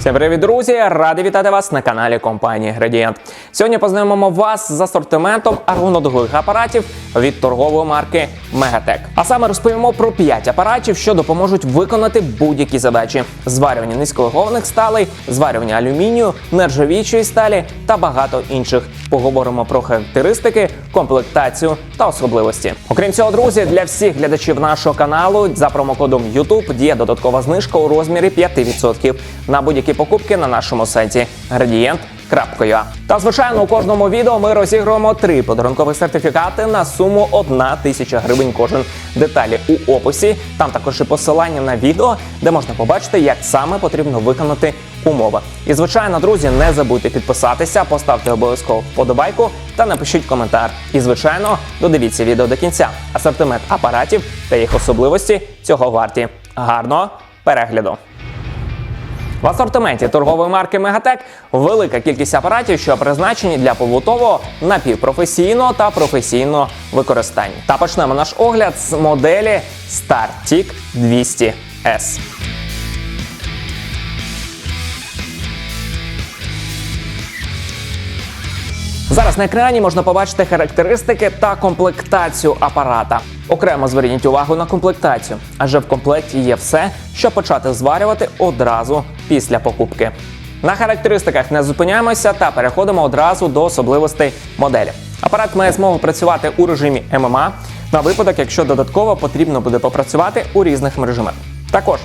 Всім привіт, друзі! Радий вітати вас на каналі компанії Градієнт. Сьогодні познайомимо вас з асортиментом аргонодових апаратів від торгової марки Мегатек. А саме розповімо про 5 апаратів, що допоможуть виконати будь-які задачі: зварювання низьколегованих сталей, зварювання алюмінію, нержавіючої сталі та багато інших. Поговоримо про характеристики, комплектацію та особливості. Окрім цього, друзі, для всіх глядачів нашого каналу за промокодом YouTube діє додаткова знижка у розмірі 5% на будь-які покупки на нашому сайті Gradient.ua. Та звичайно, у кожному відео ми розігруємо три подарункові сертифікати на суму 1 тисяча гривень кожен. Деталі у описі. Там також і посилання на відео, де можна побачити, як саме потрібно виконати умови. І звичайно, друзі, не забудьте підписатися, поставте обов'язково вподобайку та напишіть коментар. І звичайно, додивіться відео до кінця. Асортимент апаратів та їх особливості цього варті. Гарного перегляду! В асортименті торгової марки Мегатек велика кількість апаратів, що призначені для побутового, напівпрофесійного та професійного використання. Та почнемо наш огляд з моделі StarTIC 200S. Зараз на екрані можна побачити характеристики та комплектацію апарата. Окремо зверніть увагу на комплектацію, адже в комплекті є все, щоб почати зварювати одразу після покупки. На характеристиках не зупиняємося та переходимо одразу до особливостей моделі. Апарат має змогу працювати у режимі ММА на випадок, якщо додатково потрібно буде попрацювати у різних режимах. Також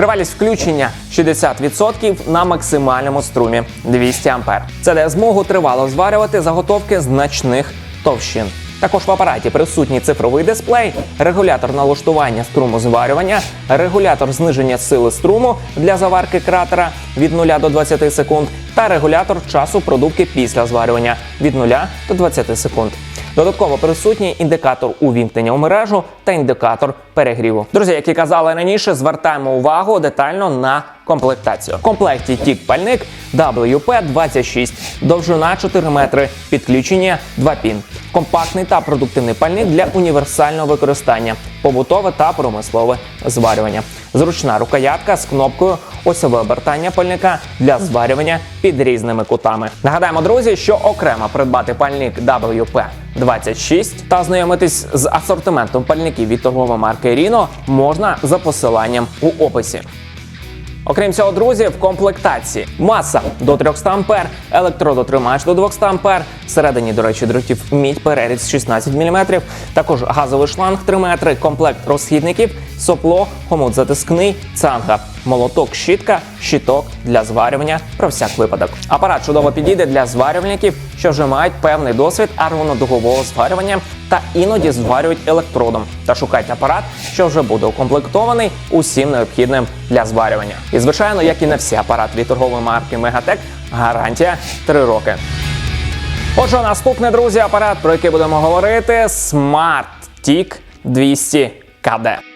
Тривалість включення 60% на максимальному струмі 200 А. Це дає змогу тривало зварювати заготовки значних товщин. Також в апараті присутній цифровий дисплей, регулятор налаштування струму зварювання, регулятор зниження сили струму для заварки кратера від 0 до 20 секунд та регулятор часу продувки після зварювання від 0 до 20 секунд. Додатково присутній індикатор увімкнення у мережу та індикатор перегріву. Друзі, як і казали раніше, звертаємо увагу детально на комплектацію. В комплекті тік пальник WP26, довжина 4 метри, підключення 2 пін. Компактний та продуктивний пальник для універсального використання, побутове та промислове зварювання. Зручна рукоятка з кнопкою осьове обертання пальника для зварювання під різними кутами. Нагадаємо, друзі, що окремо придбати пальник WP26 та ознайомитись з асортиментом пальників від торгової марки Rino можна за посиланням у описі. Окрім цього, друзі, в комплектації маса до 300 ампер, електродотримач до 200 ампер, всередині, до речі, дротів мідь, переріз 16 мм, також газовий шланг 3 метри, комплект розхідників, сопло, хомут затискний, цанга, молоток, щітка, щиток для зварювання про всяк випадок. Апарат чудово підійде для зварювальників, що вже мають певний досвід аргонодугового зварювання та іноді зварюють електродом. Та шукайте апарат, що вже буде укомплектований усім необхідним для зварювання. І звичайно, як і на всі апарати від торгової марки Мегатек, гарантія 3 роки. Отже, наступний друзі, апарат, про який будемо говорити, Smart TIC 200 KD.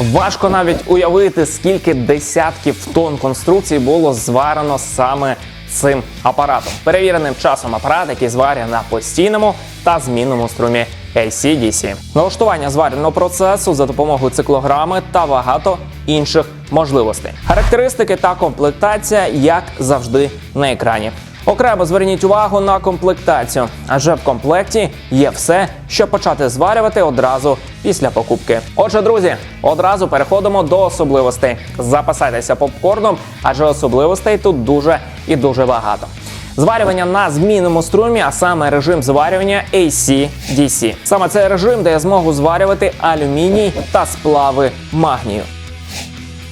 Важко навіть уявити, скільки десятків тонн конструкцій було зварено саме цим апаратом. Перевіреним часом апарат, який зварює на постійному та змінному струмі AC-DC. Налаштування зварювального процесу за допомогою циклограми та багато інших можливостей. Характеристики та комплектація, як завжди, на екрані. Окремо зверніть увагу на комплектацію, адже в комплекті є все, щоб почати зварювати одразу після покупки. Отже, друзі, одразу переходимо до особливостей. Запасайтеся попкорном, адже особливостей тут дуже і дуже багато. Зварювання на змінному струмі, а саме режим зварювання AC-DC. Саме цей режим дає змогу зварювати алюміній та сплави магнію.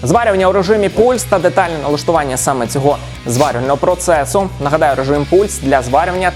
Зварювання у режимі пульс та детальне налаштування саме цього зварювального процесу. Нагадаю, режим пульс для зварювання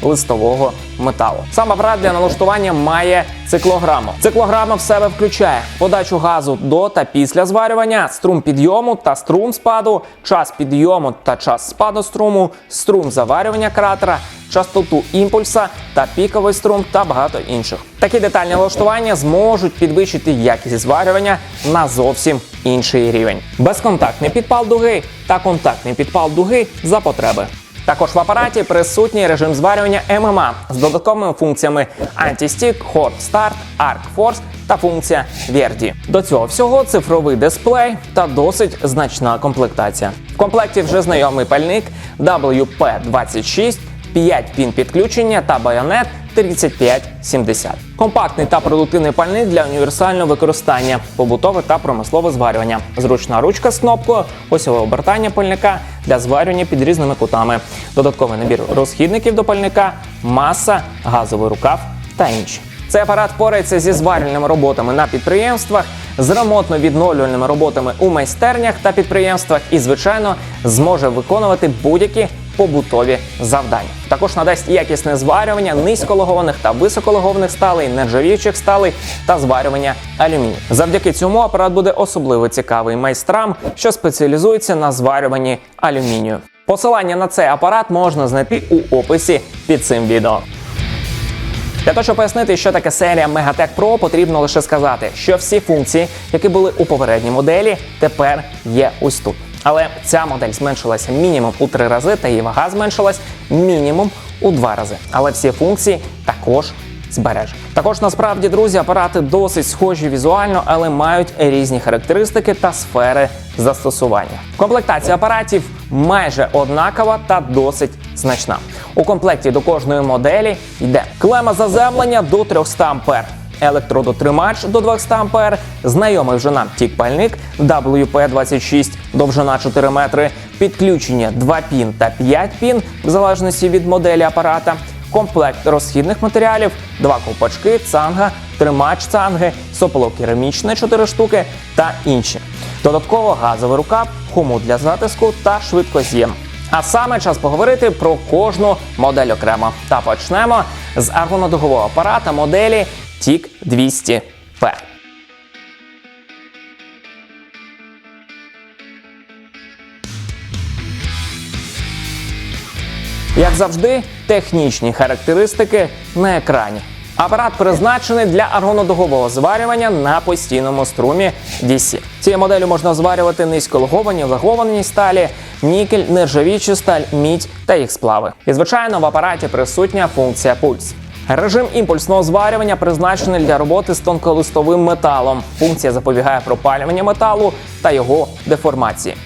тонколистового металу. Сам апарат для налаштування має циклограму. Циклограма в себе включає подачу газу до та після зварювання, струм підйому та струм спаду, час підйому та час спаду струму, струм заварювання кратера, частоту імпульса та піковий струм та багато інших. Такі детальні налаштування зможуть підвищити якість зварювання на зовсім інший рівень. Безконтактний підпал дуги та контактний підпал дуги за потреби. Також в апараті присутній режим зварювання ММА з додатковими функціями Anti-Stick, Hot Start, Arc Force та функція Verdi. До цього всього цифровий дисплей та досить значна комплектація. В комплекті вже знайомий пальник WP26, 5 пін підключення та байонет 3570. Компактний та продуктивний пальник для універсального використання, побутове та промислове зварювання. Зручна ручка з кнопкою, осьове обертання пальника для зварювання під різними кутами. Додатковий набір розхідників до пальника, маса, газовий рукав та інші. Цей апарат впорається зі зварювальними роботами на підприємствах, з ремонтно-відновлювальними роботами у майстернях та підприємствах і, звичайно, зможе виконувати будь-які побутові завдання. Також надасть якісне зварювання низькологованих та високологованих сталей, нержавіючих сталей та зварювання алюмінію. Завдяки цьому апарат буде особливо цікавий майстрам, що спеціалізується на зварюванні алюмінію. Посилання на цей апарат можна знайти у описі під цим відео. Для того, щоб пояснити, що таке серія Megatech Pro, потрібно лише сказати, що всі функції, які були у попередній моделі, тепер є ось тут. Але ця модель зменшилася мінімум у три рази, та її вага зменшилась мінімум у два рази. Але всі функції також збережені. Також насправді, друзі, апарати досить схожі візуально, але мають різні характеристики та сфери застосування. Комплектація апаратів майже однакова та досить значна. У комплекті до кожної моделі йде клема заземлення до 300 А, електродотримач до 200 А, знайомий вже нам тік-пальник WP26, довжина 4 метри, підключення 2 пін та 5 пін, в залежності від моделі апарата, комплект розхідних матеріалів, два ковпачки, цанга, тримач цанги, сополо керамічне 4 штуки та інші. Додатково газовий рукав, хомут для затиску та швидкоз'єм. А саме час поговорити про кожну модель окремо. Та почнемо з аргонодугового апарата моделі TIC 200 p Як завжди, технічні характеристики на екрані. Апарат призначений для аргонодугового зварювання на постійному струмі DC. Цією моделлю можна зварювати низькологовані, леговані сталі, нікель, нержавічу сталь, мідь та їх сплави. І звичайно, в апараті присутня функція пульс. Режим імпульсного зварювання призначений для роботи з тонколистовим металом. Функція запобігає пропалюванню металу та його деформації.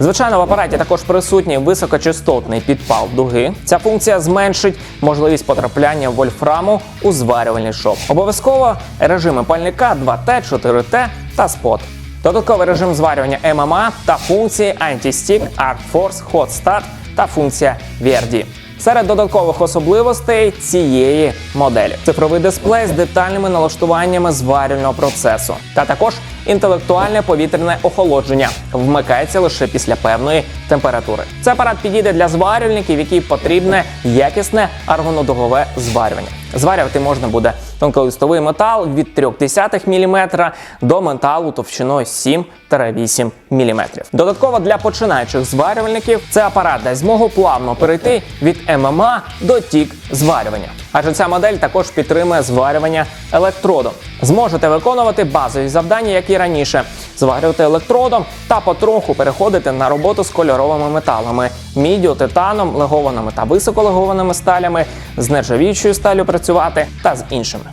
Звичайно, в апараті також присутній високочастотний підпал дуги. Ця функція зменшить можливість потрапляння вольфраму у зварювальний шов. Обов'язково режими пальника 2T, 4T та спот. Додатковий режим зварювання ММА та функції Anti-Stick, Arc Force, Hot Start та функція Verdi. Серед додаткових особливостей цієї моделі. Цифровий дисплей з детальними налаштуваннями зварювального процесу, та також інтелектуальне повітряне охолодження. Вмикається лише після певної температури. Цей апарат підійде для зварювальників, які потрібне якісне аргонодугове зварювання. Зварювати можна буде тонколистовий метал від 0,3 мм до металу товщиною 7-8 мм. Додатково для починаючих зварювальників цей апарат дасть змогу плавно перейти від ММА до тік зварювання. Адже ця модель також підтримує зварювання електродом. Зможете виконувати базові завдання, як і раніше, зварювати електродом та потроху переходити на роботу з кольоровими металами, міддю, титаном, легованими та високолегованими сталями, з нержавіючою сталю працювати та з іншими.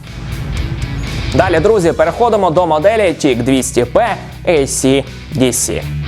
Далі, друзі, переходимо до моделі TIC 200P AC DC.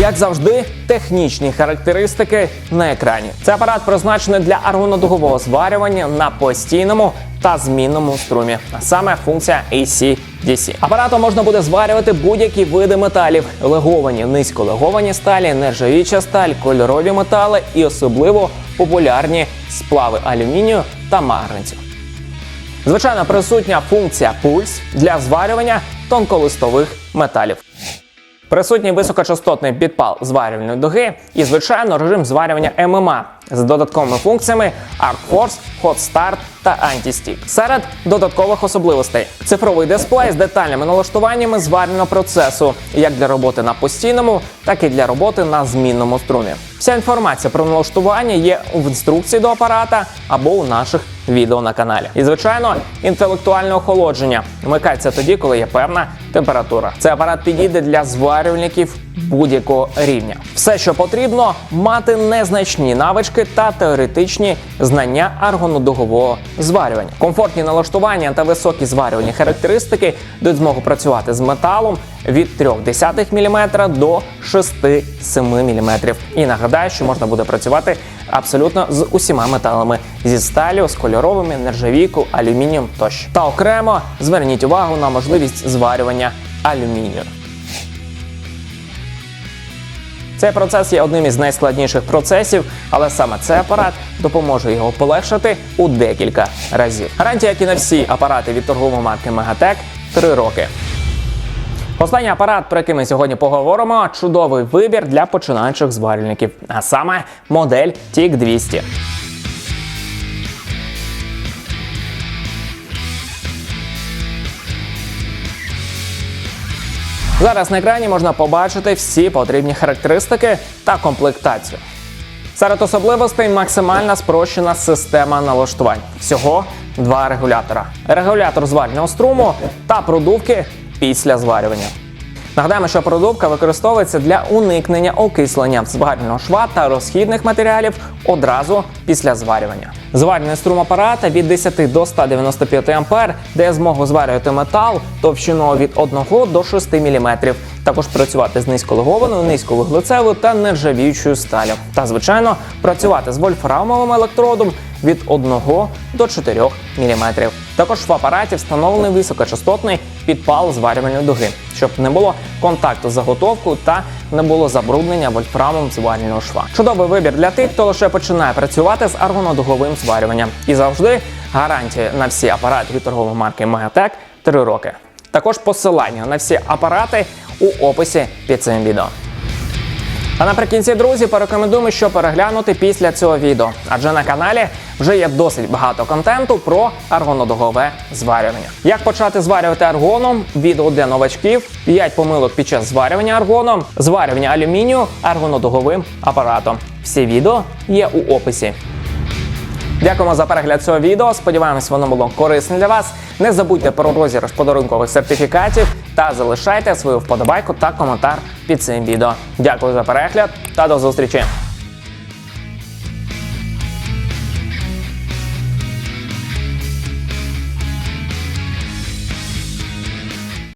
Як завжди, технічні характеристики на екрані. Цей апарат призначений для аргонодугового зварювання на постійному та змінному струмі, а саме функція AC-DC. Апаратом можна буде зварювати будь-які види металів: леговані, низьколеговані сталі, нержавіча сталь, кольорові метали і особливо популярні сплави алюмінію та марганцю. Звичайно, присутня функція пульс для зварювання тонколистових металів. Присутній високочастотний підпал зварювальної дуги і, звичайно, режим зварювання ММА з додатковими функціями Arc Force, Hot Start та Anti-Stick. Серед додаткових особливостей цифровий дисплей з детальними налаштуваннями зварювального процесу, як для роботи на постійному, так і для роботи на змінному струмі. Вся інформація про налаштування є в інструкції до апарата або у наших відео на каналі. І звичайно, інтелектуальне охолодження вмикається тоді, коли є певна температура. Цей апарат підійде для зварювальників будь-якого рівня. Все, що потрібно, мати незначні навички та теоретичні знання аргонодугового зварювання. Комфортні налаштування та високі зварювальні характеристики дають змогу працювати з металом від 0,3 мм до 6-7 мм. І нагадаю, що можна буде працювати абсолютно з усіма металами зі сталю, з кольоровими, нержавійку, алюмінієм тощо. Та окремо зверніть увагу на можливість зварювання алюмінію. Цей процес є одним із найскладніших процесів, але саме цей апарат допоможе його полегшити у декілька разів. Гарантія, як і на всі апарати від торгової марки Мегатек 3 роки. Останній апарат, про який ми сьогодні поговоримо, чудовий вибір для починаючих зварювальників, а саме модель TIC 200. Зараз на екрані можна побачити всі потрібні характеристики та комплектацію. Серед особливостей максимальна спрощена система налаштувань. Всього два регулятора: регулятор зварювального струму та продувки після зварювання. Нагадаємо, що продувка використовується для уникнення окислення зварювального шва та розхідних матеріалів одразу після зварювання. Зварювальний струм апарата від 10 до 195 А дає змогу зварювати метал товщиною від 1 до 6 мм. Також працювати з низьколегованою, низьковуглецевою та нержавіючою сталю. Та, звичайно, працювати з вольфрамовим електродом від 1 до 4 мм. Також в апараті встановлений високочастотний підпал зварювальної дуги, щоб не було контакту з заготовкою та не було забруднення вольфрамом зварювального шва. Чудовий вибір для тих, хто лише починає працювати з аргонодуговим зварюванням. І завжди гарантія на всі апарати від торгової марки Megatech 3 роки. Також посилання на всі апарати у описі під цим відео. А наприкінці, друзі, порекомендуємо, що переглянути після цього відео, адже на каналі вже є досить багато контенту про аргонодугове зварювання. Як почати зварювати аргоном, відео для новачків, 5 помилок під час зварювання аргоном, зварювання алюмінію аргонодуговим апаратом. Всі відео є у описі. Дякуємо за перегляд цього відео. Сподіваємось, воно було корисне для вас. Не забудьте про розіграш подарункових сертифікатів та залишайте свою вподобайку та коментар під цим відео. Дякую за перегляд та до зустрічі!